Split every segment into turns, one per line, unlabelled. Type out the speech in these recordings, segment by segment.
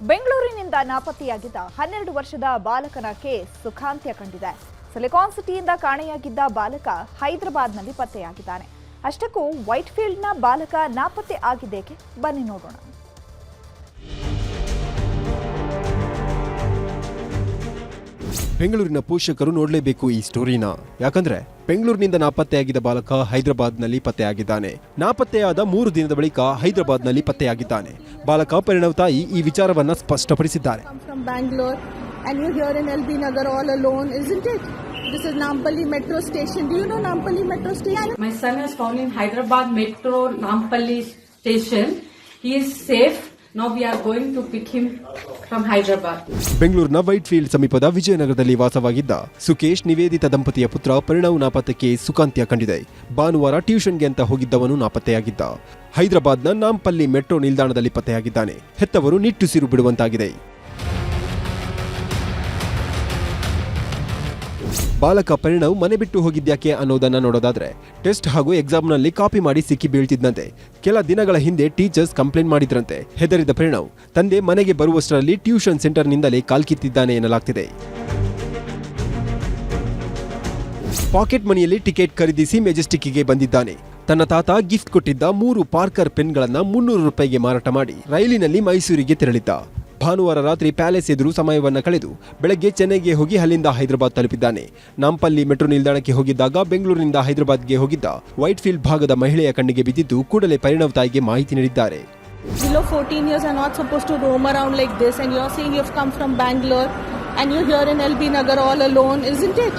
ಬೆಂಗಳೂರಿನಿಂದ ನಾಪತ್ತೆಯಾಗಿದ್ದ ಹನ್ನೆರಡು ವರ್ಷದ ಬಾಲಕನ ಕೇಸ್ ಸುಖಾಂತ್ಯ ಕಂಡಿದೆ. ಸಿಲಿಕಾನ್ ಸಿಟಿಯಿಂದ ಕಾಣೆಯಾಗಿದ್ದ ಬಾಲಕ ಹೈದರಾಬಾದ್ನಲ್ಲಿ ಪತ್ತೆಯಾಗಿದ್ದಾನೆ. ಅಷ್ಟಕ್ಕೂ ವೈಟ್ಫೀಲ್ಡ್ನ ಬಾಲಕ ನಾಪತ್ತೆ ಆಗಿದ್ದೇಕೆ? ಬನ್ನಿ ನೋಡೋಣ.
ಬೆಂಗಳೂರಿನ ಪೋಷಕರು ನೋಡಲೇಬೇಕು ಈ ಸ್ಟೋರಿನ ಯಾಕಂದ್ರೆ ಬೆಂಗಳೂರಿನಿಂದ ನಾಪತ್ತೆಯಾಗಿದ್ದ ಬಾಲಕ ಹೈದರಾಬಾದ್ನಲ್ಲಿ ಪತ್ತೆಯಾಗಿದ್ದಾನೆ ನಾಪತ್ತೆಯಾದ ಮೂರು ದಿನದ ಬಳಿಕ ಹೈದರಾಬಾದ್ನಲ್ಲಿ ಪತ್ತೆಯಾಗಿದ್ದಾನೆ ಬಾಲಕ ಪರಿಣವ ತಾಯಿ ಈ ವಿಚಾರವನ್ನ ಸ್ಪಷ್ಟಪಡಿಸಿದ್ದಾರೆ
come from Bangalore and you're here in LB Nagar all alone, isn't it? This is Nampally Metro Station. Do you know Nampally Metro Station?
My son is found in Hyderabad Metro Nampally station. He is safe.
ಬೆಂಗಳೂರಿನ Whitefield ಸಮೀಪದ ವಿಜಯನಗರದಲ್ಲಿ ವಾಸವಾಗಿದ್ದ ಸುಕೇಶ್ ನಿವೇದಿತ ದಂಪತಿಯ ಪುತ್ರ ಪರಿಣವ್ ನಾಪತ್ತೆಗೆ ಸುಖಾಂತ್ಯ ಕಂಡಿದೆ. ಭಾನುವಾರ ಟ್ಯೂಷನ್ಗೆ ಅಂತ ಹೋಗಿದ್ದವನು ನಾಪತ್ತೆಯಾಗಿದ್ದ. ಹೈದರಾಬಾದ್ನ ನಾಂಪಲ್ಲಿ ಮೆಟ್ರೋ ನಿಲ್ದಾಣದಲ್ಲಿ ಪತ್ತೆಯಾಗಿದ್ದಾನೆ. ಹೆತ್ತವರು ನಿಟ್ಟುಸಿರು ಬಿಡುವಂತಾಗಿದೆ. ಬಾಲಕ ಪರಿಣವ್ ಮನೆ ಬಿಟ್ಟು ಹೋಗಿದ್ಯಾಕೆ ಅನ್ನೋದನ್ನ ನೋಡೋದಾದ್ರೆ, ಟೆಸ್ಟ್ ಹಾಗೂ ಎಕ್ಸಾಮ್ನಲ್ಲಿ ಕಾಪಿ ಮಾಡಿ ಸಿಕ್ಕಿ ಬೀಳ್ತಿದ್ದಂತೆ ಕೆಲ ದಿನಗಳ ಹಿಂದೆ ಟೀಚರ್ಸ್ ಕಂಪ್ಲೇಂಟ್ ಮಾಡಿದ್ರಂತೆ. ಹೆದರಿದ ಪರಿಣವ್, ತಂದೆ ಮನೆಗೆ ಬರುವಷ್ಟರಲ್ಲಿ ಟ್ಯೂಷನ್ ಸೆಂಟರ್ನಿಂದಲೇ ಕಾಲ್ಕಿತ್ತಿದ್ದಾನೆ ಎನ್ನಲಾಗ್ತಿದೆ. ಪಾಕೆಟ್ ಮನಿಯಲ್ಲಿ ಟಿಕೆಟ್ ಖರೀದಿಸಿ ಮೆಜೆಸ್ಟಿಕ್ಗೆ ಬಂದಿದ್ದಾನೆ. ತನ್ನ ತಾತ ಗಿಫ್ಟ್ ಕೊಟ್ಟಿದ್ದ ಮೂರು ಪಾರ್ಕರ್ ಪೆನ್ಗಳನ್ನ ಮುನ್ನೂರು ರೂಪಾಯಿಗೆ ಮಾರಾಟ ಮಾಡಿ ರೈಲಿನಲ್ಲಿ ಮೈಸೂರಿಗೆ ತೆರಳಿದ್ದ. ಭಾನುವಾರ ರಾತ್ರಿ ಪ್ಯಾಲೇಸ್ ಎದುರು ಸಮಯವನ್ನು ಕಳೆದು ಬೆಳಗ್ಗೆ ಚೆನ್ನೈಗೆ ಹೋಗಿ ಅಲ್ಲಿಂದ ಹೈದರಾಬಾದ್ ತಲುಪಿದ್ದಾನೆ ನಾಂಪಲ್ಲಿ ಮೆಟ್ರೋ ನಿಲ್ದಾಣಕ್ಕೆ ಹೋಗಿದ್ದಾಗ ಬೆಂಗಳೂರಿನಿಂದ ಹೈದರಾಬಾದ್ಗೆ ಹೋಗಿದ್ದ ವೈಟ್ ಫೀಲ್ಡ್ ಭಾಗದ ಮಹಿಳೆಯ ಕಣ್ಣಿಗೆ ಬಿದ್ದಿದ್ದು ಕೂಡಲೇ ಪರಿಣವ್ ತಾಯಿಗೆ ಮಾಹಿತಿ ನೀಡಿದ್ದಾರೆ
Below 14 years are not supposed to roam around like this, and you're saying you've come from Bangalore and you're here in LB Nagar all alone, isn't it?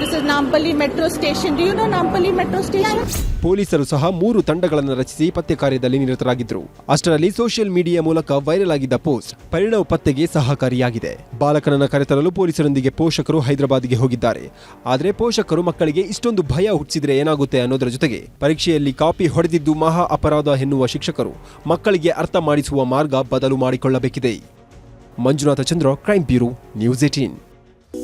This is Nampally metro station you know Nampally metro station?
ಪೊಲೀಸರು ಸಹ ಮೂರು ತಂಡಗಳನ್ನು ರಚಿಸಿ ಪತ್ತೆ ಕಾರ್ಯದಲ್ಲಿ ನಿರತರಾಗಿದ್ದರು ಅಷ್ಟರಲ್ಲಿ social media ಮೂಲಕ ವೈರಲ್ ಆಗಿದ್ದ ಪೋಸ್ಟ್ ಪರಿಣಾಮ ಪತ್ತೆಗೆ ಸಹಕಾರಿಯಾಗಿದೆ. ಬಾಲಕನನ್ನು ಕರೆತರಲು ಪೊಲೀಸರೊಂದಿಗೆ ಪೋಷಕರು ಹೈದರಾಬಾದ್ಗೆ ಹೋಗಿದ್ದಾರೆ. ಆದರೆ ಪೋಷಕರು ಮಕ್ಕಳಿಗೆ ಇಷ್ಟೊಂದು ಭಯ ಹುಟ್ಟಿಸಿದ್ರೆ ಏನಾಗುತ್ತೆ ಅನ್ನೋದರ ಜೊತೆಗೆ ಪರೀಕ್ಷೆಯಲ್ಲಿ ಕಾಪಿ ಹೊಡೆದಿದ್ದು ಮಹಾ ಅಪರಾಧ ಎನ್ನುವ ಶಿಕ್ಷಕರು ಮಕ್ಕಳಿಗೆ ಅರ್ಥ ಮಾಡಿಸುವ ಮಾರ್ಗ ಬದಲು ಮಾಡಿಕೊಳ್ಳಬೇಕಿದೆ. Manjunatha Chandra crime bureau news eighteen